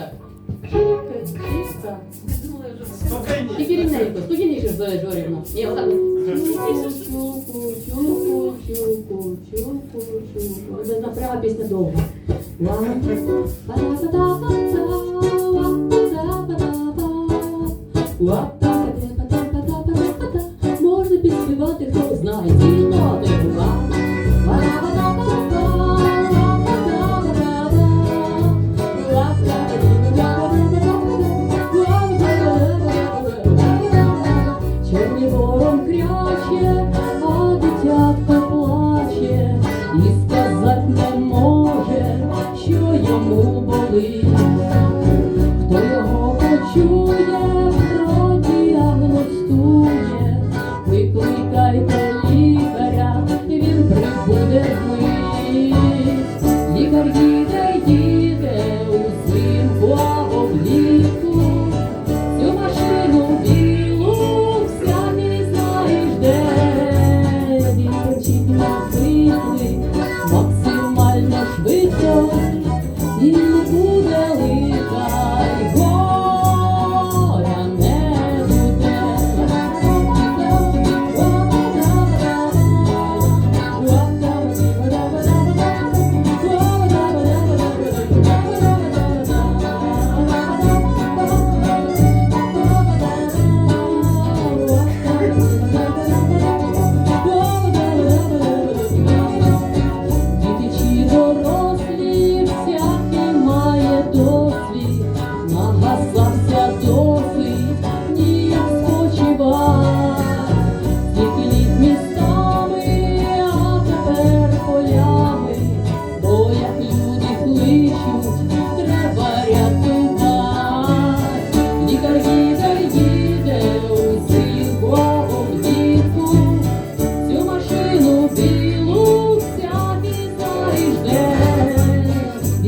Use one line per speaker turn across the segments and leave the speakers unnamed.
так. Чик, чик.
Спокійніше.
Тільки рівненько, студініше ж Зоя Жорівна. Ні, отак. Чуку, чуку, чуку, чуку, чуку. Це напряга пісня довга. Можна Хто його почує, продіагностує, викликайте лікаря, він прибуде вмить. Лікар їде, їде або влітку, цю машину білу вся не знаєш де. Він кричить на максимально швидко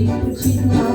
Thank you.